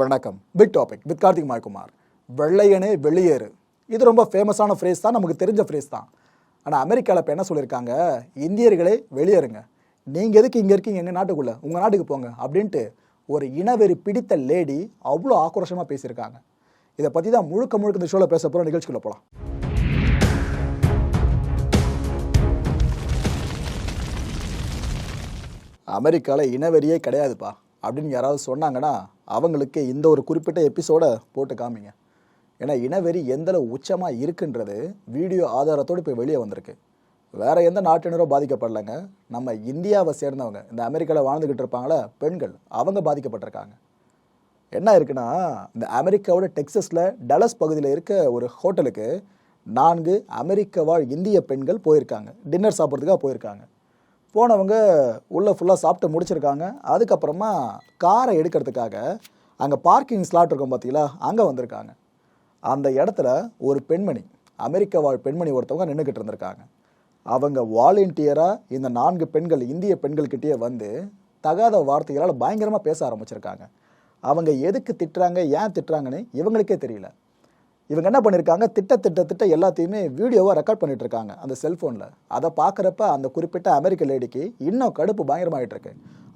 வணக்கம். Big topic with Karthik Maikumar. வெள்ளையனே வெளியேறு. இது ரொம்ப ஃபேமஸான ஃப்ரேஸ் தான் நமக்கு தெரிஞ்ச ஃப்ரேஸ் தான். ஆனால் அமெரிக்காவில் இப்போ என்ன சொல்லியிருக்காங்க இந்தியர்களே வெளியேறுங்க. நீங்கள் எதுக்கு இங்கே இருக்கீங்க? எங்கள் நாட்டுக்குள்ளே? உங்கள் நாட்டுக்கு போங்க அப்படின்ட்டு ஒரு இனவெறி பிடித்த லேடி அவ்வளோ ஆக்ரோஷமாக பேசியிருக்காங்க. இதை பற்றி தான் முழுக்க முழுக்க இந்த ஷோவில் பேச போகிற நிகழ்ச்சிக்குள்ளே போகலாம் அமெரிக்காவில் இனவெறியே கிடையாதுப்பா அப்படின்னு யாராவது சொன்னாங்கன்னா அவங்களுக்கு இந்த ஒரு குறிப்பிட்ட எபிசோடை போட்டு காமிங்க. ஏன்னா இனவெறி எந்தளவு உச்சமாக இருக்குன்றது வீடியோ ஆதாரத்தோடு இப்போ வெளியே வந்திருக்கு. வேறு எந்த நாட்டினரும் பாதிக்கப்படலைங்க. நம்ம இந்தியாவை சேர்ந்தவங்க இந்த அமெரிக்காவில் வாழ்ந்துக்கிட்டு இருப்பாங்களே பெண்கள் அவங்க பாதிக்கப்பட்டிருக்காங்க. என்ன இருக்குன்னா இந்த அமெரிக்காவோட டெக்ஸஸில் டலஸ் பகுதியில் இருக்க ஒரு ஹோட்டலுக்கு நான்கு அமெரிக்க வாழ் இந்திய பெண்கள் போயிருக்காங்க. டின்னர் சாப்பிட்றதுக்காக போயிருக்காங்க. போனவங்க உள்ளே ஃபுல்லாக சாப்பிட்டு முடிச்சிருக்காங்க. அதுக்கப்புறமா காரை எடுக்கிறதுக்காக அங்கே பார்க்கிங் ஸ்லாட் இருக்கும் பார்த்தீங்களா அங்கே வந்திருக்காங்க. அந்த இடத்துல ஒரு பெண்மணி அமெரிக்க வாழ் பெண்மணி ஒருத்தவங்க நின்றுக்கிட்டு இருந்திருக்காங்க. அவங்க வாலண்டியராக இந்த நான்கு பெண்கள் இந்திய பெண்கள்கிட்டயே வந்து தகாத வார்த்தைகளால் பயங்கரமாக பேச ஆரம்பிச்சிருக்காங்க. அவங்க எதுக்கு திட்டுறாங்க ஏன் திட்டுறாங்கன்னு இவங்களுக்கே தெரியல. இவங்க என்ன பண்ணியிருக்காங்க திட்ட திட்ட திட்ட எல்லாத்தையுமே வீடியோவாக ரெக்கார்ட் பண்ணிட்டு இருக்காங்க அந்த செல்ஃபோனில் அதை பார்க்குறப்ப அந்த குறிப்பிட்ட அமெரிக்க லேடிக்கு இன்னும் கடுப்பு பயங்கரமாகிட்டு இருக்கு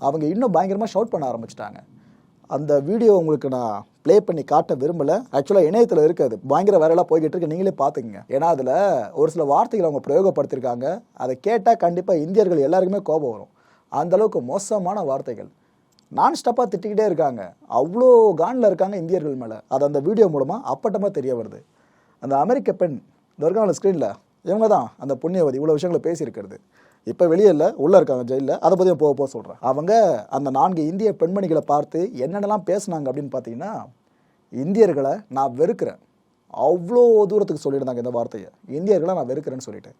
அவங்க இன்னும் பயங்கரமாக ஷவுட் பண்ண ஆரம்பிச்சிட்டாங்க. அந்த வீடியோ உங்களுக்கு நான் ப்ளே பண்ணி காட்ட விரும்பலை. ஆக்சுவலாக இணையத்தில் இருக்காது. பயங்கர வைரலாக போய்கிட்டு இருக்கு நீங்களே பார்த்துக்குங்க. ஏன்னா அதில் ஒரு சில வார்த்தைகள் அவங்க பிரயோகப்படுத்தியிருக்காங்க அதை கேட்டால் கண்டிப்பாக இந்தியர்கள் எல்லாருக்குமே கோபம் வரும். அந்தளவுக்கு மோசமான வார்த்தைகள். நான் ஸ்டப்பாக திட்டிக்கிட்டே இருக்காங்க. அவ்வளோ கானில் இருக்காங்க இந்தியர்கள் மேலே. அது அந்த வீடியோ மூலமாக அப்பட்டமாக தெரிய வருது. அந்த அமெரிக்க பெண் இந்த இருக்காங்க ஸ்க்ரீனில் இவங்க தான் அந்த புண்ணியவதி இவ்வளோ விஷயங்களை பேசியிருக்கிறது. இப்போ வெளியே இல்லை உள்ளே இருக்காங்க ஜெயிலில் அதை பற்றி போக போக சொல்கிறேன் அவங்க அந்த நான்கு இந்திய பெண்மணிகளை பார்த்து என்னென்னலாம் பேசுனாங்க அப்படின்னு பார்த்தீங்கன்னா இந்தியர்களை நான் வெறுக்கிறேன். அவ்வளோ தூரத்துக்கு சொல்லியிருந்தாங்க இந்த வார்த்தையை. இந்தியர்களை நான் வெறுக்கிறேன்னு சொல்லிட்டு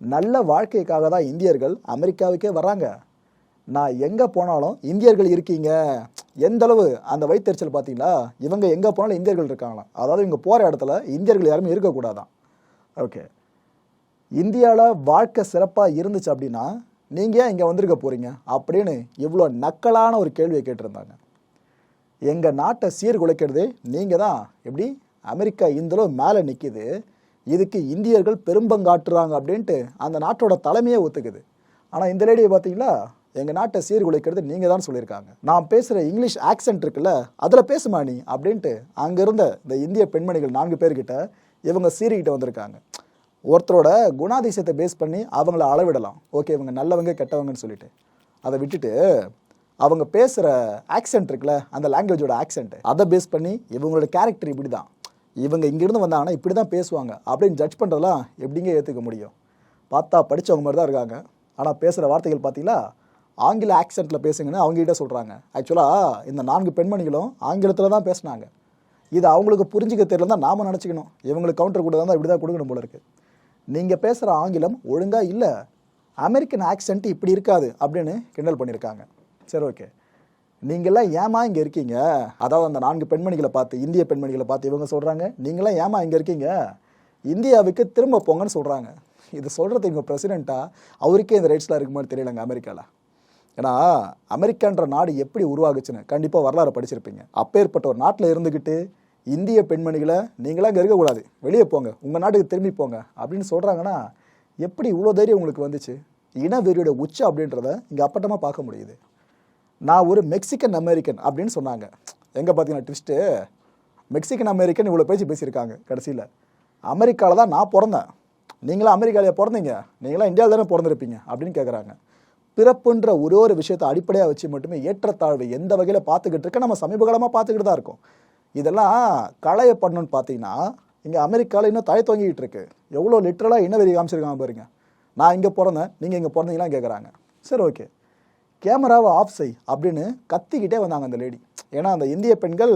நல்ல வாழ்க்கைக்காக தான் இந்தியர்கள் அமெரிக்காவுக்கே வராங்க நான் எங்கே போனாலும் இந்தியர்கள் இருக்கீங்க. எந்தளவு அந்த வைத்தறிச்சல் பார்த்தீங்களா? இவங்க எங்கே போனாலும் இந்தியர்கள் இருக்காங்களாம். அதாவது இவங்க போகிற இடத்துல இந்தியர்கள் யாருமே இருக்கக்கூடாதான் ஓகே. இந்தியாவில் வாழ்க்கை சிறப்பாக இருந்துச்சு அப்படின்னா நீங்கள் ஏன் இங்கே வந்திருக்க போகிறீங்க அப்படின்னு இவ்வளோ நக்கலான ஒரு கேள்வியை கேட்டிருந்தாங்க. எங்கள் நாட்டை சீர்குலைக்கிறது நீங்கள் தான் எப்படி? அமெரிக்கா இந்தளவு மேலே நிற்கிது இதுக்கு இந்தியர்கள் பெரும்பங்காட்டுறாங்க அப்படின்ட்டு அந்த நாட்டோட தலைமையே ஒத்துக்குது. ஆனால் இந்த லேடியை பார்த்தீங்களா? எங்கள் நாட்டை சீர்குலைக்கிறது நீங்கள் தான் சொல்லியிருக்காங்க. நான் பேசுகிற இங்கிலீஷ் ஆக்சென்ட் இருக்குல்ல அதில் பேசுமா நீ? அப்படின்ட்டு அங்கே இருந்த இந்த இந்திய பெண்மணிகள் நான்கு பேர்கிட்ட இவங்க சீறிக்கிட்ட வந்திருக்காங்க. ஒருத்தரோட குணாதிசயத்தை பேஸ் பண்ணி அவங்கள அளவிடலாம். ஓகே இவங்க நல்லவங்க கெட்டவங்கன்னு சொல்லிட்டு. அதை விட்டுட்டு அவங்க பேசுகிற ஆக்சென்ட் இருக்குல்ல அந்த லாங்குவேஜோட ஆக்சென்ட் அதை பேஸ் பண்ணி இவங்களோட கேரக்டர் இப்படி தான் இவங்க இங்கேருந்து வந்தாங்கன்னா இப்படி தான் பேசுவாங்க. அப்படின்னு ஜட்ஜ் பண்ணுறதெல்லாம் எப்படிங்க ஏற்றுக்க முடியும்? பார்த்தா படித்தவங்க மாதிரி தான் இருக்காங்க. ஆனால் பேசுகிற வார்த்தைகள் பார்த்தீங்களா ஆங்கில ஆக்சென்ட்டில் பேசுங்கன்னு அவங்ககிட்ட சொல்கிறாங்க ஆக்சுவலாக இந்த நான்கு பெண்மணிகளும் ஆங்கிலத்தில் தான் பேசுனாங்க. இது அவங்களுக்கு புரிஞ்சிக்க தெரியல தான் நாம நினச்சிக்கணும். இவங்களுக்கு கவுண்டர் கூட தான் இப்படி தான் கொடுக்கணும் போல இருக்குது நீங்கள் பேசுகிற ஆங்கிலம் ஒழுங்காக இல்லை அமெரிக்கன் ஆக்சென்ட் இப்படி இருக்காது அப்படின்னு கிண்டல் பண்ணியிருக்காங்க சரி ஓகே நீங்களாம் ஏமா இங்கே இருக்கீங்க? அதாவது அந்த நான்கு பெண்மணிகளை பார்த்து இந்திய பெண்மணிகளை பார்த்து இவங்க சொல்கிறாங்க நீங்களாம் ஏமா இங்கே இருக்கீங்க? இந்தியாவுக்கு திரும்ப போங்கன்னு சொல்கிறாங்க இது சொல்கிறது எங்கள் பிரசிடெண்ட்டாக அவருக்கே இந்த ரைட்ஸ்லாம் இருக்குமான்னு தெரியலங்க அமெரிக்காவில் ஏன்னா அமெரிக்கான்ற நாடு எப்படி உருவாகுச்சுன்னு கண்டிப்பாக வரலாறு படிச்சிருப்பீங்க. அப்பேற்பட்ட ஒரு நாட்டில் இருந்துக்கிட்டு இந்திய பெண்மணிகளை நீங்களாம் இங்கே இருக்கக்கூடாது. வெளியே போங்க. உங்கள் நாட்டுக்கு திரும்பி போங்க. அப்படின்னு சொல்கிறாங்கன்னா எப்படி இவ்வளோ தைரியம் உங்களுக்கு வந்துச்சு? இனவெறியோட உச்ச அப்படின்றத இங்கே அப்பட்டமாக பார்க்க முடியுது. நான் ஒரு மெக்சிகன் அமெரிக்கன் அப்படின்னு சொன்னாங்க. எங்கே பார்த்தீங்கன்னா ட்விஸ்ட்டு மெக்சிகன் அமெரிக்கன் இவ்வளோ பேச்சு பேசியிருக்காங்க கடைசியில். அமெரிக்காவில் தான் நான் பிறந்தேன். நீங்களாம் அமெரிக்காவிலே பிறந்தீங்க. நீங்களாம் இந்தியாவில் தானே பிறந்திருப்பீங்க அப்படின்னு கேட்குறாங்க பிறப்புன்ற ஒரு ஒரு விஷயத்தை அடிப்படையாக வச்சு மட்டுமே ஏற்றத்தாழ்வு எந்த வகையில் பார்த்துக்கிட்டு இருக்க நம்ம சமீப காலமாக பார்த்துக்கிட்டு தான் இருக்கோம். இதெல்லாம் களைய பண்ணணும்னு பார்த்தீங்கன்னா இங்கே அமெரிக்காவில் இன்னும் தலை தொங்கிக்கிட்டு இருக்கு. எவ்வளோ லிட்டரலாக இனவெறி காமிச்சிருக்காங்க பாருங்க. நான் இங்கே பிறந்தேன் நீங்கள் இங்கே பிறந்தீங்களாம் கேட்குறாங்க சரி ஓகே கேமராவை ஆஃப் செய் அப்படின்னு கத்திக்கிட்டே வந்தாங்க அந்த லேடி ஏன்னா அந்த இந்திய பெண்கள்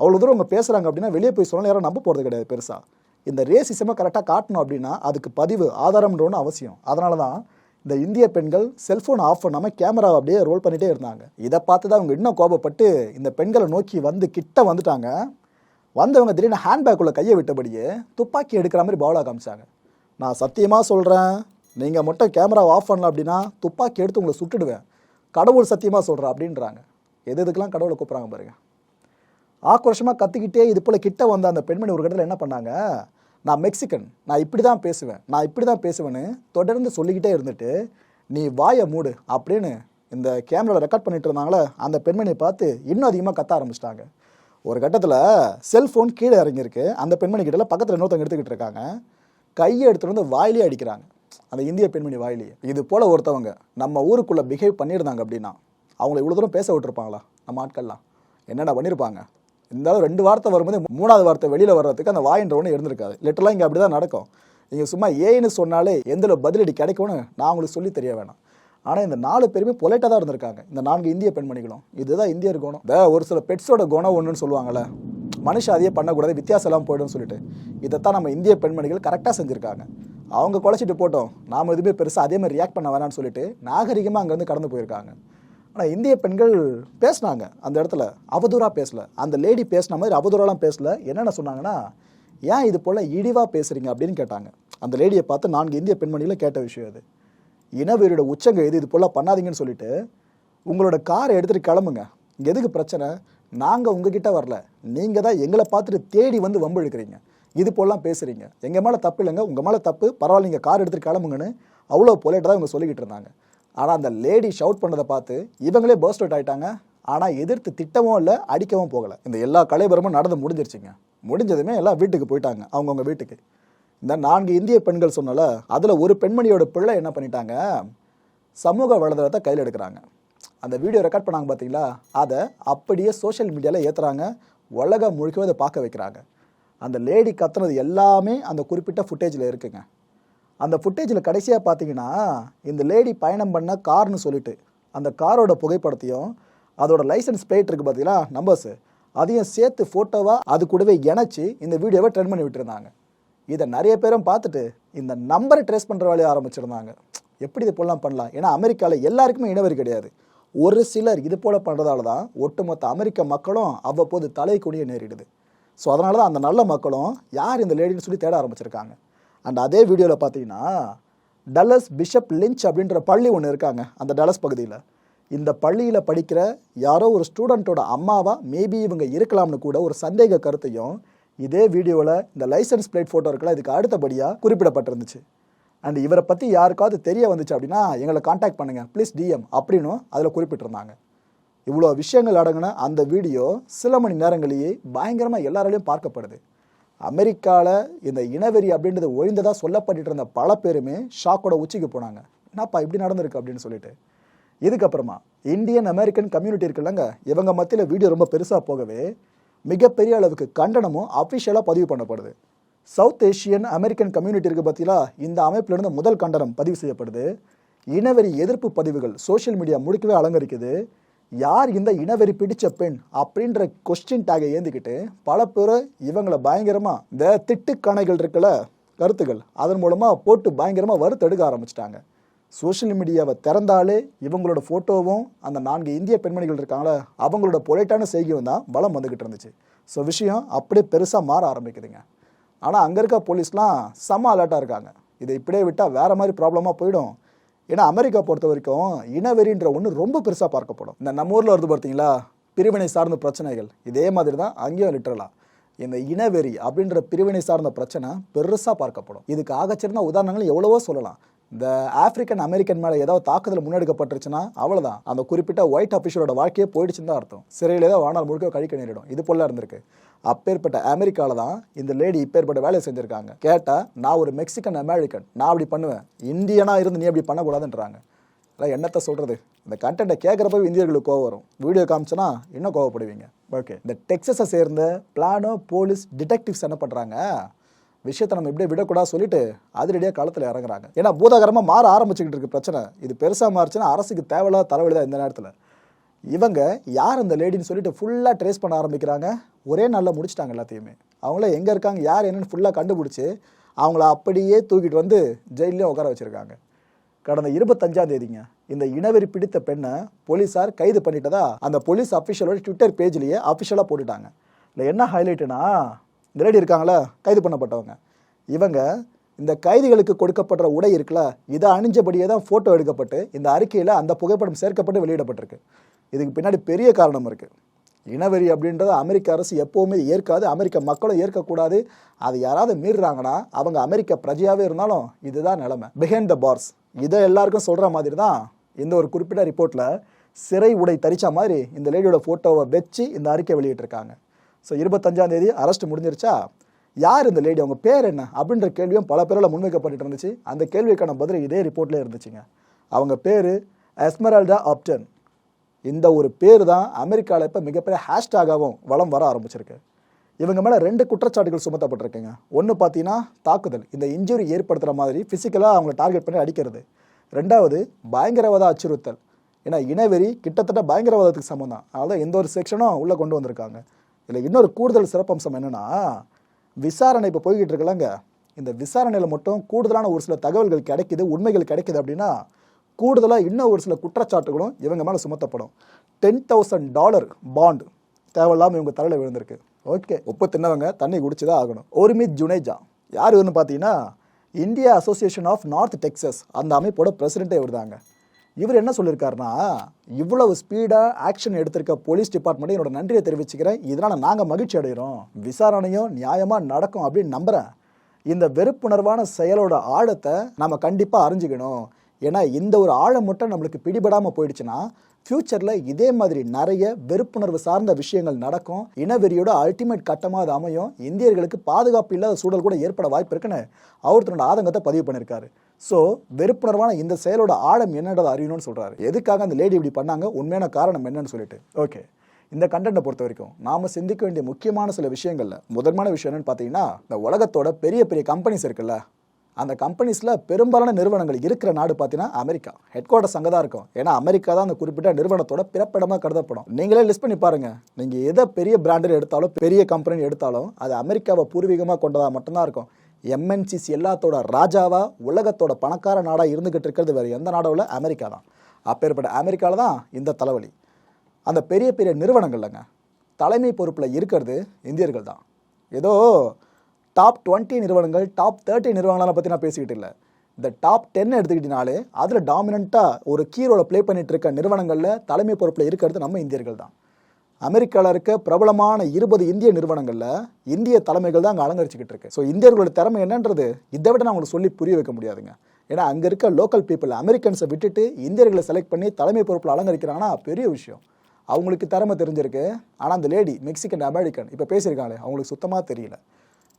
அவ்வளோ தூரம் அவங்க பேசுகிறாங்க அப்படின்னா வெளியே போய் சொன்னால் யாரும் நம்ப போகிறது கிடையாது பெருசாக இந்த ரேசிசமாக கரெக்டாக காட்டணும் அப்படின்னா அதுக்கு பதிவு ஆதாரம்ன்ற ஒன்று அவசியம். அதனால தான் இந்த இந்திய பெண்கள் செல்ஃபோன் ஆஃப் பண்ணாமல் கேமராவை அப்படியே ரோல் பண்ணிகிட்டே இருந்தாங்க. இதை பார்த்து தான் அவங்க இன்னும் கோபப்பட்டு இந்த பெண்களை நோக்கி வந்து கிட்ட வந்துட்டாங்க. வந்தவங்க திடீர்னு ஹேண்ட்பேக்குள்ளே கையை விட்டபடியே துப்பாக்கி எடுக்கிற மாதிரி பவுலாக காமிச்சாங்க. நான் சத்தியமாக சொல்கிறேன் நீங்கள் மட்டும் கேமராவை ஆஃப் பண்ணல அப்படின்னா துப்பாக்கி எடுத்து உங்களை சுட்டுடுவேன். கடவுள் சத்தியமாக சொல்கிறேன் அப்படின்றாங்க. எது எதுக்கெலாம் கடவுளை கூப்பிட்றாங்க பாருங்கள் ஆக்ரோஷமாக கற்றுக்கிட்டே இது போல் கிட்ட வந்த அந்த பெண்மணி ஒரு இடத்துல என்ன பண்ணாங்க? நான் மெக்சிகன் நான் இப்படி தான் பேசுவேன். நான் இப்படி தான் பேசுவேன்னு தொடர்ந்து சொல்லிக்கிட்டே இருந்துட்டு நீ வாயை மூடு அப்படின்னு இந்த கேமராவில் ரெக்கார்ட் பண்ணிட்டு இருந்தாங்களே அந்த பெண்மணியை பார்த்து இன்னும் அதிகமாக கத்த ஆரம்பிச்சிட்டாங்க. ஒரு கட்டத்தில் செல்ஃபோன் கீழே இறங்கியிருக்கு. அந்த பெண்மணி கிட்டல பக்கத்தில் இன்னொருத்தவங்க எடுத்துக்கிட்டு இருக்காங்க. கையை எடுத்துகிட்டு வந்து வாயிலே அடிக்கிறாங்க. அந்த இந்திய பெண்மணி வாயிலேயே. இது போல் ஒருத்தவங்க நம்ம ஊருக்குள்ளே பிஹேவ் பண்ணியிருந்தாங்க அப்படின்னா அவங்கள இவ்வளோ தூரம் பேச விட்டுருப்பாங்களா? நம்ம ஆட்கள்லாம். என்னென்ன பண்ணியிருப்பாங்க இருந்தாலும் ரெண்டு வார்த்தை வரும்போது மூணாவது வார்த்தை வெளியில் வர்றதுக்கு அந்த வாயின்ற ஒன்று இருந்திருக்காது. லெட்டர்லாம் இங்கே அப்படி தான் நடக்கும். நீங்கள் சும்மா ஏன்னு சொன்னாலே எந்த பதிலடி கிடைக்கும்னு நான் உங்களுக்கு சொல்லி தெரிய வேணாம். ஆனால் இந்த நாலு பேருமே பொலைட்டாக தான் இருந்திருக்காங்க. இந்த நான்கு இந்திய பெண்மணிகளும். இதுதான் இந்தியர் குணம். இந்த ஒரு சில பெட்ஸோட குணம் ஒன்றுன்னு சொல்லுவாங்கள்ல மனுஷன் அதையே பண்ணக்கூடாது வித்தியாசம் எல்லாம் போய்டும்னு சொல்லிட்டு. இதைத்தான் நம்ம இந்திய பெண்மணிகள் கரெக்டாக செஞ்சுருக்காங்க. அவங்க குலைச்சிட்டு போட்டோம். நாம் எதுவுமே பெருசாக அதே மாதிரி ரியாக்ட் பண்ண வேணாம்னு சொல்லிட்டு நாகரிகமாக அங்கேருந்து கடந்து போயிருக்காங்க. ஆனால் இந்திய பெண்கள் பேசினாங்க அந்த இடத்துல. அவதூறாக பேசல. அந்த லேடி பேசின மாதிரி அவதூறாலாம் பேசல. என்னென்ன சொன்னாங்கன்னா ஏன் இது போல் இழிவாக பேசுகிறீங்க அப்படின்னு கேட்டாங்க. அந்த லேடியை பார்த்து நான்கு இந்திய பெண்மணிகளை கேட்ட விஷயம் அது இனவெறியோட உச்சங்க எது? இது போல் பண்ணாதீங்கன்னு சொல்லிட்டு உங்களோட காரை எடுத்துகிட்டு கிளம்புங்க. இங்கே எதுக்கு பிரச்சனை? நாங்கள் உங்ககிட்ட வரல. நீங்கள் தான் எங்களை பார்த்துட்டு தேடி வந்து வம்பு இழுக்கிறீங்க. இது போலாம் பேசுகிறீங்க எங்கள் மேலே தப்பு இல்லைங்க. உங்கள் மேலே தப்பு. பரவாயில்ல நீங்கள் கார் எடுத்துகிட்டு கிளம்புங்கன்னு அவ்வளோ பொலைட்டாக தான் இவங்க சொல்லிக்கிட்டு இருந்தாங்க. ஆனால் அந்த லேடி ஷவுட் பண்ணதை பார்த்து இவங்களே பர்ஸ்ட் அவுட் ஆகிட்டாங்க ஆனால் எதிர்த்து திட்டவும் இல்லை அடிக்கவும் போகலை. இந்த எல்லா கலைபரமும் நடந்து முடிஞ்சிருச்சுங்க. முடிஞ்சதுமே எல்லாம் வீட்டுக்கு போயிட்டாங்க அவங்கவுங்க வீட்டுக்கு. இந்த நான்கு இந்திய பெண்கள் சொன்னல அதில் ஒரு பெண்மணியோட பிள்ளை என்ன பண்ணிட்டாங்க? சமூக வலைதளத்தை கையில் எடுக்கிறாங்க. அந்த வீடியோ ரெக்கார்ட் பண்ணாங்க பார்த்தீங்களா அதை அப்படியே சோஷியல் மீடியாவில் ஏற்றுறாங்க உலகம் முழுக்கவே அதை பார்க்க வைக்கிறாங்க. அந்த லேடி கத்துனது எல்லாமே அந்த குறிப்பிட்ட ஃபுட்டேஜில் இருக்குங்க. அந்த ஃபுட்டேஜில் கடைசியாக பார்த்தீங்கன்னா இந்த லேடி பயணம் பண்ண கார்னு சொல்லிட்டு அந்த காரோட புகைப்படத்தையும் அதோட லைசன்ஸ் பிளேட் இருக்குது பார்த்தீங்களா நம்பர்ஸு அதையும் சேர்த்து ஃபோட்டோவாக அது கூடவே இணைச்சி இந்த வீடியோவை ட்ரெண்ட் பண்ணி விட்டுருந்தாங்க. இதை நிறைய பேரும் பார்த்துட்டு இந்த நம்பரை ட்ரேஸ் பண்ணுற வேலையை ஆரம்பிச்சிருந்தாங்க. எப்படி இது போலாம் பண்ணலாம்? ஏன்னா அமெரிக்காவில் எல்லாருக்குமே இனவரி கிடையாது. ஒரு சிலர் இது போல் பண்ணுறதால தான் ஒட்டுமொத்த அமெரிக்க மக்களும் அவ்வப்போது தலை குனிய நேரிடுது. ஸோ அதனால தான் அந்த நல்ல மக்களும் யார் இந்த லேடின்னு சொல்லி தேட ஆரம்பிச்சிருக்காங்க. அண்ட் அதே வீடியோவில் பார்த்தீங்கன்னா டல்லஸ் பிஷப் லிஞ்ச் அப்படின்ற பள்ளி ஒன்று இருக்காங்க அந்த டலஸ் பகுதியில். இந்த பள்ளியில் படிக்கிற யாரோ ஒரு ஸ்டூடெண்ட்டோட அம்மாவா மேபி இவங்க இருக்கலாம்னு கூட ஒரு சந்தேக கருத்தையும் இதே வீடியோவில் இந்த லைசன்ஸ் பிளேட் ஃபோட்டோ இருக்கலாம் இதுக்கு அடுத்தபடியாக குறிப்பிடப்பட்டிருந்துச்சு. அண்ட் இவரை பற்றி யாருக்காவது தெரிய வந்துச்சு அப்படின்னா எங்களை காண்டாக்ட் பண்ணுங்கள் ப்ளீஸ் டிஎம் அப்படின்னும் அதில் குறிப்பிட்டிருந்தாங்க. இவ்வளோ விஷயங்கள் அடங்கின அந்த வீடியோ சில மணி நேரங்களிலேயே பயங்கரமாக எல்லாராலையும் பார்க்கப்படுது. அமெரிக்காவில் இந்த இனவெறி அப்படின்றது ஒழிந்ததாக சொல்லப்பட்டுட்டு இருந்த பல பேருமே ஷாக்கோட உச்சிக்கு போனாங்க. என்னப்பா இப்படி நடந்திருக்கு அப்படின்னு சொல்லிட்டு. இதுக்கப்புறமா இந்தியன் அமெரிக்கன் கம்யூனிட்டி இருக்குல்லங்க. இவங்க மத்தியில் வீடியோ ரொம்ப பெருசாக போகவே மிகப்பெரிய அளவுக்கு கண்டனமும் அஃபிஷியலாக பதிவு பண்ணப்படுது. சவுத் ஏஷியன் அமெரிக்கன் கம்யூனிட்டி இருக்கு பார்த்தீங்களா இந்த அமைப்பிலிருந்து முதல் கண்டனம் பதிவு செய்யப்படுது. இனவெறி எதிர்ப்பு பதிவுகள் சோஷியல் மீடியா முழுக்கவே அலங்கரிக்குது. யார் இந்த இனவெறி பிடிச்ச பெண் அப்படின்ற கொஸ்டின் டேகை ஏந்திக்கிட்டு பல பேர் இவங்களை பயங்கரமாக இந்த திட்டுக்கணைகள் இருக்கல கருத்துக்கள் அதன் மூலமாக போட்டு பயங்கரமாக வறுத்தெடுக்க ஆரம்பிச்சிட்டாங்க. சோஷியல் மீடியாவை திறந்தாலே இவங்களோட ஃபோட்டோவும் அந்த நான்கு இந்திய பெண்மணிகள் இருக்காங்களே அவங்களோட பொலைட்டான செய்தியும் தான் பலம் வந்துக்கிட்டு இருந்துச்சு. ஸோ விஷயம் அப்படியே பெருசாக மாற ஆரம்பிக்குதுங்க. ஆனால் அங்கே இருக்க போலீஸ்லாம் செம்ம அலர்ட்டாக இருக்காங்க. இதை இப்படியே விட்டால் வேறு மாதிரி ப்ராப்ளமாக போயிடும். ஏன்னா அமெரிக்கா பொறுத்த வரைக்கும் இனவெறின்ற ஒன்று ரொம்ப பெருசாக பார்க்கப்படும். இந்த நம்ம ஊரில் வருது பார்த்தீங்களா? பிரிவினை சார்ந்த பிரச்சனைகள். இதே மாதிரி தான் அங்கேயும் லிட்டரலாம் இந்த இனவெறி அப்படின்ற பிரிவினை சார்ந்த பிரச்சனை பெருசாக பார்க்கப்படும். இதுக்கு ஆகச்சிறந்த உதாரணங்கள் எவ்வளவோ சொல்லலாம். இந்த ஆப்பிரிக்கன் அமெரிக்கன் மேலே ஏதாவது தாக்குதல் முன்னெடுக்கப்பட்டுருச்சுன்னா அவ்வளோதான் அந்த குறிப்பிட்ட ஒயிட் அஃபிஷியலோட வாழ்க்கையே போயிடுச்சுன்னு தான் அர்த்தம். சிறையில் ஏதோ வாழ்நாள் முழுக்க கழிக்க நேரிடும். இது போல இருந்திருக்கு. அப்பேற்பட்ட அமெரிக்காவில் தான் இந்த லேடி இப்பேற்பட்ட வேலையை செஞ்சுருக்காங்க. கேட்டால் நான் ஒரு மெக்சிகன் அமெரிக்கன் நான் அப்படி பண்ணுவேன். இந்தியனாக இருந்து நீ அப்படி பண்ணக்கூடாதுன்றாங்க. அதான் என்னத்தை சொல்கிறது இந்த கண்டென்ட்டை கேட்குறப்ப இந்தியர்களுக்கு கோவம் வரும். வீடியோ காமிச்சனா இன்னும் கோவப்படுவீங்க. ஓகே இந்த டெக்ஸஸை சேர்ந்த பிளானோ போலீஸ் டிடெக்டிவ்ஸ் என்ன பண்ணுறாங்க விஷயத்தை நம்ம இப்படியே விடக்கூடாது சொல்லிட்டு அதிரடியாக காலத்தில் இறங்குறாங்க. ஏன்னா பூதாகரமாக மாற ஆரம்பிச்சுக்கிட்டு இருக்கு பிரச்சனை. இது பெருசாக மாறுச்சுன்னா அரசுக்கு தேவையில்லாத தலைவலி தான் இந்த நேரத்தில். இவங்க யார் அந்த லேடின்னு சொல்லிட்டு ஃபுல்லாக ட்ரேஸ் பண்ண ஆரம்பிக்கிறாங்க? ஒரே நாளில் முடிச்சிட்டாங்க எல்லாத்தையுமே. அவங்கள எங்கே இருக்காங்க யார் என்னன்னு ஃபுல்லாக கண்டுபிடிச்சி அவங்கள அப்படியே தூக்கிட்டு வந்து ஜெயிலையும் உட்கார வச்சுருக்காங்க. கடந்த இருபத்தஞ்சாம் தேதிங்க இந்த இனவெறி பிடித்த பெண்ணை போலீஸார் கைது பண்ணிட்டதா அந்த போலீஸ் அஃபிஷியலோட ட்விட்டர் பேஜ்லேயே அஃபிஷியலாக போட்டுட்டாங்க. இல்லை என்ன ஹைலைட்டுனா இந்த லேடி இருக்காங்களா? கைது பண்ணப்பட்டவங்க. இவங்க இந்த கைதிகளுக்கு கொடுக்கப்படுற உடை இருக்குல்ல இதை அணிஞ்சபடியே தான் ஃபோட்டோ எடுக்கப்பட்டு இந்த அறிக்கையில் அந்த புகைப்படம் சேர்க்கப்பட்டு வெளியிடப்பட்டிருக்கு. இதுக்கு பின்னாடி பெரிய காரணம் இருக்குது இனவெறி அப்படின்றத அமெரிக்க அரசு எப்போவுமே ஏற்காது அமெரிக்க மக்களும் ஏற்கக்கூடாது. அதை யாராவது மீறுறாங்கன்னா அவங்க அமெரிக்க பிரஜையாகவே இருந்தாலும் இதுதான் நிலைமை. பிஹைண்ட் த பார்ஸ் இதை எல்லாருக்கும் சொல்கிற மாதிரி தான் இந்த ஒரு குறிப்பிட்ட ரிப்போர்ட்டில் சிறை உடை தரிச்ச மாதிரி இந்த லேடியோட ஃபோட்டோவை வச்சு இந்த அறிக்கை வெளியிட்டிருக்காங்க. ஸோ இருபத்தஞ்சாம் தேதி அரெஸ்ட் முடிஞ்சிருச்சா? யார் இந்த லேடி அவங்க பேர் என்ன? அப்படின்ற கேள்வியும் பல பேரால் முன்வைக்கப்பட்டு இருந்துச்சு. அந்த கேள்விக்கான பதில் இதே ரிப்போர்ட்லேயே இருந்துச்சுங்க. அவங்க பேர் எஸ்மரால்டா ஆப்டன் இந்த ஒரு பேர் தான் அமெரிக்காவில் இப்போ மிகப்பெரிய ஹேஷ்டாகாகவும் வளம் வர ஆரம்பிச்சிருக்கு. இவங்க மேலே ரெண்டு குற்றச்சாட்டுகள் சுமத்தப்பட்டிருக்குங்க. ஒன்று பார்த்தீங்கன்னா தாக்குதல். இந்த இன்ஜுரி ஏற்படுத்துகிற மாதிரி ஃபிசிக்கலாக அவங்களை டார்கெட் பண்ணி அடிக்கிறது. ரெண்டாவது பயங்கரவாத அச்சுறுத்தல். ஏன்னா இனவெறி கிட்டத்தட்ட பயங்கரவாதத்துக்கு சம்மந்தம் அதனால் எந்த ஒரு செக்ஷனும் உள்ளே கொண்டு வந்திருக்காங்க. இதில் இன்னொரு கூடுதல் சிறப்பம்சம் என்னென்னா விசாரணை இப்போ போய்கிட்டு இருக்கலங்க இந்த விசாரணையில் மட்டும் கூடுதலான ஒரு சில தகவல்கள் கிடைக்குது உண்மைகள் கிடைக்குது அப்படின்னா கூடுதலாக இன்னும் ஒரு சில குற்றச்சாட்டுகளும் இவங்க மேலே சுமத்தப்படும். டென் தௌசண்ட் டாலர் பாண்ட் தேவையில்லாமல் இவங்க தலையில் விழுந்திருக்கு. ஓகே உப்பு தின்னவங்க தண்ணி குடிச்சு தான் ஆகணும். ஒருமித் ஜுனேஜா யார் இவருன்னு பார்த்தீங்கன்னா India association of North Texas அந்த அமைப்போட பிரசிடெண்ட்டே இவர் தாங்க இவர் என்ன சொல்லியிருக்காருன்னா இவ்வளவு ஸ்பீடாக ஆக்ஷன் எடுத்திருக்க போலீஸ் டிபார்ட்மெண்ட் என்னோட நன்றியை தெரிவிச்சுக்கிறேன். இதனால் நாங்கள் மகிழ்ச்சி அடைகிறோம் விசாரணையும் நியாயமாக நடக்கும் அப்படின்னு நம்புகிறேன் இந்த வெறுப்புணர்வான செயலோட ஆழத்தை நம்ம கண்டிப்பாக அறிஞ்சுக்கணும். ஏன்னா இந்த ஒரு ஆழம் மட்டும் நம்மளுக்கு பிடிபடாமல் போயிடுச்சுன்னா ஃப்யூச்சரில் இதே மாதிரி நிறைய வெறுப்புணர்வு சார்ந்த விஷயங்கள் நடக்கும். இனவெறியோட அல்டிமேட் கட்டமாக அது அமையும். இந்தியர்களுக்கு பாதுகாப்பு இல்லாத சூழல் கூட ஏற்பட வாய்ப்பு இருக்குன்னு அவர் தன்னோட ஆதங்கத்தை பதிவு பண்ணியிருக்காரு. ஸோ வெறுப்புணர்வான இந்த செயலோட ஆழம் என்னன்றதை அறியணும்னு சொல்கிறாரு எதுக்காக அந்த லேடி இப்படி பண்ணாங்க? உண்மையான காரணம் என்னன்னு சொல்லிட்டு. ஓகே இந்த கண்டென்ட்டை பொறுத்த வரைக்கும் நாம் சிந்திக்க வேண்டிய முக்கியமான சில விஷயங்களில் முதன்மான விஷயம் என்னன்னு பார்த்தீங்கன்னா இந்த உலகத்தோட பெரிய பெரிய கம்பெனிஸ் இருக்குல்ல. அந்த கம்பெனிஸில் பெரும்பாலான நிறுவனங்கள் இருக்கிற நாடு பார்த்தீங்கன்னா அமெரிக்கா. ஹெட் குவார்ட்டர்ஸ் அங்கே தான் இருக்கும். ஏன்னா அமெரிக்கா தான் அந்த குறிப்பிட்ட நிறுவனத்தோட பிறப்பிடமாக கருதப்படும். நீங்களே லிஸ்ட் பண்ணி பாருங்க. நீங்கள் எதை பெரிய பிராண்டில் எடுத்தாலும் பெரிய கம்பெனி எடுத்தாலும் அது அமெரிக்காவை பூர்வீகமாக கொண்டதாக மட்டும்தான் இருக்கும். எம்என்சிஸ் எல்லாத்தோட ராஜாவா உலகத்தோட பணக்கார நாடாக இருந்துகிட்டு இருக்கிறது வேறு எந்த நாடோவில் அமெரிக்கா தான். அப்பேற்பட்ட அமெரிக்காவில் தான் இந்த தலைவலி. அந்த பெரிய பெரிய நிறுவனங்கள்லங்க தலைமை பொறுப்பில் இருக்கிறது இந்தியர்கள் தான். ஏதோ டாப் டுவெண்ட்டி நிறுவனங்கள் டாப் தேர்ட்டி நிறுவனங்களை பற்றி நான் பேசிக்கிட்டு இல்லை. இந்த டாப் டென் எடுத்துக்கிட்டினாலே அதில் டாமினண்ட்டாக ஒரு கீரோட ப்ளே பண்ணிட்டு இருக்க நிறுவனங்களில் தலைமை பொறுப்பில் இருக்கிறது நம்ம இந்தியர்கள் தான். அமெரிக்காவில் இருக்க பிரபலமான இருபது இந்திய நிறுவனங்களில் இந்திய தலைமைகள் தான் அங்கே அலங்கரிச்சுக்கிட்டு இருக்கு. ஸோ இந்தியர்களோட திறமை என்னன்றது? இதை விட நான் உங்களுக்கு சொல்லி புரிய வைக்க முடியாதுங்க. ஏன்னா அங்கே இருக்க லோக்கல் பீப்புள் அமெரிக்கன்ஸை விட்டுட்டு இந்தியர்களை செலக்ட் பண்ணி தலைமை பொறுப்பில் அலங்கரிக்கிறாங்கன்னா பெரிய விஷயம். அவங்களுக்கு திறமை தெரிஞ்சிருக்கு. ஆனால் அந்த லேடி மெக்சிகன் அமெரிக்கன் இப்போ பேசியிருக்காங்களே அவங்களுக்கு சுத்தமாக தெரியல.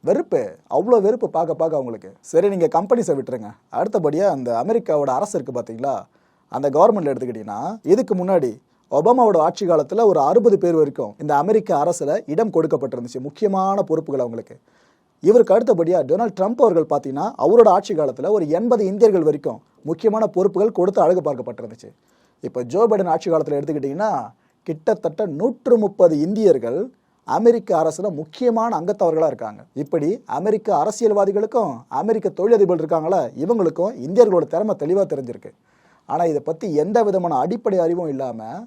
வெறுப்பு. அவ்வளோ வெறுப்பு பார்க்க பார்க்க அவங்களுக்கு. சரி நீங்கள் கம்பெனிஸை விட்டுருங்க. அடுத்தபடியாக அந்த அமெரிக்காவோட அரசு இருக்குது பார்த்தீங்களா? அந்த கவர்மெண்ட்டில் எடுத்துக்கிட்டிங்கன்னா இதுக்கு முன்னாடி ஒபாமாவோட ஆட்சி காலத்தில் ஒரு அறுபது பேர் வரைக்கும் இந்த அமெரிக்க அரசில் இடம் கொடுக்கப்பட்டிருந்துச்சு. முக்கியமான பொறுப்புகள் அவங்களுக்கு. இவருக்கு அடுத்தபடியாக டொனால்ட் ட்ரம்ப் அவர்கள் பார்த்தீங்கன்னா அவரோட ஆட்சி காலத்தில் ஒரு எண்பது இந்தியர்கள் வரைக்கும் முக்கியமான பொறுப்புகள் கொடுத்து அழகு பார்க்கப்பட்டிருந்துச்சு. இப்போ ஜோ பைடன் ஆட்சி காலத்தில் எடுத்துக்கிட்டிங்கன்னா கிட்டத்தட்ட நூற்று முப்பது இந்தியர்கள் அமெரிக்க அரசுல முக்கியமான அங்கத்தவர்களாக இருக்காங்க. இப்படி அமெரிக்க அரசியல்வாதிகளுக்கும் அமெரிக்க தொழிலதிபர்கள் இருக்காங்களா இவங்களுக்கும் இந்தியர்களோட திறமை தெளிவாக தெரிஞ்சிருக்கு. ஆனால் இதை பற்றி எந்த விதமான அடிப்படை அறிவும் இல்லாமல்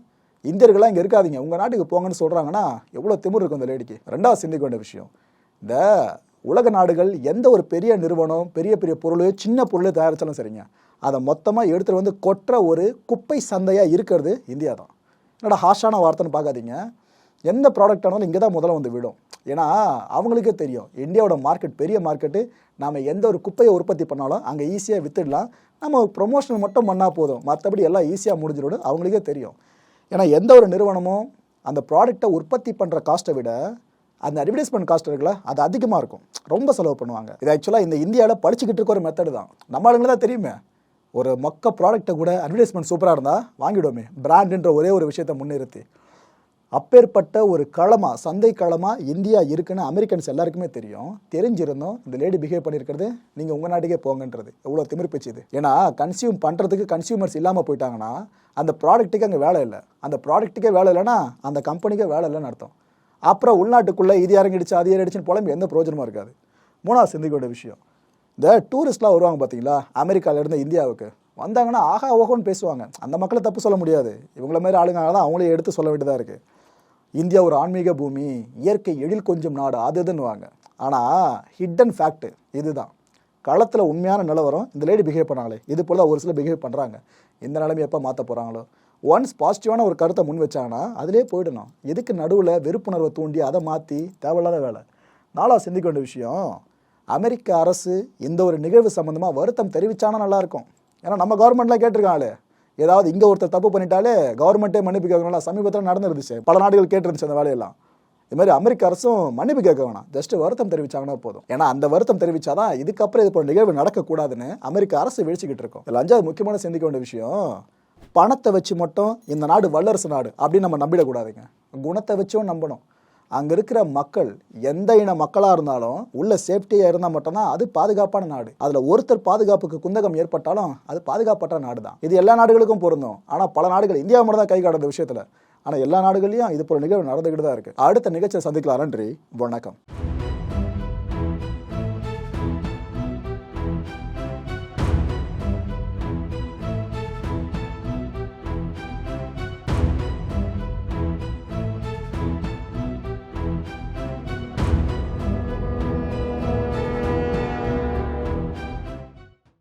இந்தியர்களாக இங்கே இருக்காதீங்க உங்கள் நாட்டுக்கு போங்கன்னு சொல்கிறாங்கன்னா எவ்வளோ திமிர் இருக்கும் இந்த லேடிக்கு. ரெண்டாவது சிந்திக்க வேண்டிய விஷயம் இந்த உலக நாடுகள் எந்த ஒரு பெரிய நிறுவனம் பெரிய பெரிய பொருளையோ சின்ன பொருளையோ தயாரித்தாலும் சரிங்க. அதை மொத்தமாக எடுத்துகிட்டு வந்து கொட்டுற ஒரு குப்பை சந்தையாக இருக்கிறது இந்தியா தான். என்னோட ஹாஷான வார்த்தைன்னு பார்க்காதீங்க. எந்த ப்ராடக்ட் ஆனாலும் இங்கே தான் முதல்ல வந்து விடும் ஏன்னா அவங்களுக்கே தெரியும். இந்தியாவோட மார்க்கெட் பெரிய மார்க்கெட்டு நாம் எந்த ஒரு குப்பையை உற்பத்தி பண்ணாலும் அங்கே ஈஸியாக வித்துடலாம். நம்ம ப்ரொமோஷன் மட்டும் பண்ணால் போதும். மற்றபடி எல்லாம் ஈஸியாக முடிஞ்சிடும். அவங்களுக்கே தெரியும். ஏன்னா எந்த ஒரு நிறுவனமும் அந்த ப்ராடக்டை உற்பத்தி பண்ணுற காஸ்ட்டை விட அந்த அட்வர்டைஸ்மெண்ட் காஸ்ட் இருக்குல்ல அது அதிகமாக இருக்கும். ரொம்ப செலவு பண்ணுவாங்க. இது ஆக்சுவலாக இந்த இந்தியாவில் படிச்சுக்கிட்டு இருக்க ஒரு மெத்தடு தான். நம்ம தான் தெரியுமே. ஒரு மொக்க ப்ராடக்ட்டை கூட அட்வர்டைஸ்மெண்ட் சூப்பராக இருந்தால் வாங்கிடுவோமே. பிராண்டுன்ற ஒரே ஒரு விஷயத்தை முன்னிறுத்தி. அப்பேற்பட்ட ஒரு களமா சந்தை களமா இந்தியா இருக்குன்னு அமெரிக்கன்ஸ் எல்லாருக்குமே தெரியும். தெரிஞ்சிருந்தோம். இந்த லேடி பிஹேவ் பண்ணியிருக்கிறது. நீங்கள் உங்கள் நாட்டுக்கே போங்கன்றது. எவ்வளோ திமிர் இது. ஏன்னா கன்சியூம் பண்ணுறதுக்கு கன்சியூமர்ஸ் இல்லாமல் போயிட்டாங்கன்னா அந்த ப்ராடக்ட்டுக்கு அங்கே வேலை இல்லை. அந்த ப்ராடக்ட்டுக்கே வேலை இல்லைன்னா அந்த கம்பெனிக்கே வேலை இல்லைன்னு அர்த்தம். அப்புறம் உள்நாட்டுக்குள்ளே இது இறங்கிடுச்சு அது இறங்கிடுச்சுன்னு புலம்பு எந்த பிரயோஜனமும் இருக்காது. மூணாவது சிந்திக்க வேண்டிய விஷயம். இந்த டூரிஸ்ட்லாம் வருவாங்க பார்த்தீங்களா அமெரிக்காவிலேருந்து இந்தியாவுக்கு. வந்தாங்கன்னா ஆஹா ஓஹோன்னு பேசுவாங்க. அந்த மக்களை தப்பு சொல்ல முடியாது. இவங்கள மாதிரி ஆளுங்க தான் அவங்களே எடுத்து சொல்ல வேண்டியதாக இருக்குது இந்தியா ஒரு ஆன்மீக பூமி இயற்கை எழில் கொஞ்சம் நாடு அது இதுன்னுவாங்க. ஆனால் ஹிட்டன் ஃபேக்ட்டு இதுதான். களத்தில் உண்மையான நிலவரம் இந்த லேடி பிஹேவ் பண்ணாங்களே. இது போல் ஒரு சில பிஹேவ் பண்ணுறாங்க இந்த நிலைமை எப்போ மாற்ற போகிறாங்களோ ஒன்ஸ் பாசிட்டிவான ஒரு கருத்தை முன் வச்சாங்கன்னா அதிலே போயிடணும். எதுக்கு நடுவில் வெறுப்புணர்வை தூண்டி அதை மாற்றி தேவையில்லாத வேலை? நாளாக சிந்திக்க வேண்டிய விஷயம் அமெரிக்க அரசு இந்த ஒரு நிகழ்வு சம்மந்தமாக வருத்தம் தெரிவித்தானா நல்லாயிருக்கும் ஏன்னா நம்ம கவர்மெண்ட்லாம் கேட்டிருக்காங்களே ஏதாவது இங்கே ஒருத்தர் தப்பு பண்ணிட்டாலே கவர்மெண்ட்டே மன்னிப்பு கேட்கணும்ல? சமீபத்தில் நடந்துருந்துச்சு. பல நாடுகள் கேட்டிருந்துச்சு அந்த வேலையெல்லாம். இது மாதிரி அமெரிக்க அரசும் மன்னிப்பு கேட்க வேணாம். ஜஸ்ட் வருத்தம் தெரிவிச்சாங்கன்னா போதும். ஏன்னா அந்த வருத்தம் தெரிவிச்சாதான் இதுக்கப்புறம் இது போன்ற நிகழ்வு நடக்கக்கூடாதுன்னு அமெரிக்க அரசு விழிச்சுக்கிட்டு இருக்கும். இதில் அஞ்சாவது முக்கியமான சிந்திக்க வேண்டிய விஷயம் பணத்தை வச்சு மட்டும் இந்த நாடு வல்லரசு நாடு அப்படின்னு நம்ம நம்பிடக்கூடாதுங்க. குணத்தை வச்சும் நம்பணும். அங்கே இருக்கிற மக்கள் எந்த இன மக்களாக இருந்தாலும் உள்ள சேஃப்டியாக இருந்தால் மட்டும்தான் அது பாதுகாப்பான நாடு. அதில் ஒருத்தர் பாதுகாப்புக்கு குந்தகம் ஏற்பட்டாலும் அது பாதுகாப்பற்ற நாடு தான் இது எல்லா நாடுகளுக்கும் பொருந்தும். ஆனால் பல நாடுகள் இந்தியா மட்டும் தான் கை காட்டுற விஷயத்தில். ஆனால் எல்லா நாடுகள்லையும் இது போல நிகழ்வு நடந்துக்கிட்டு தான் இருக்குது அடுத்த நிகழ்ச்சியை சந்திக்கலாம். நன்றி. வணக்கம்.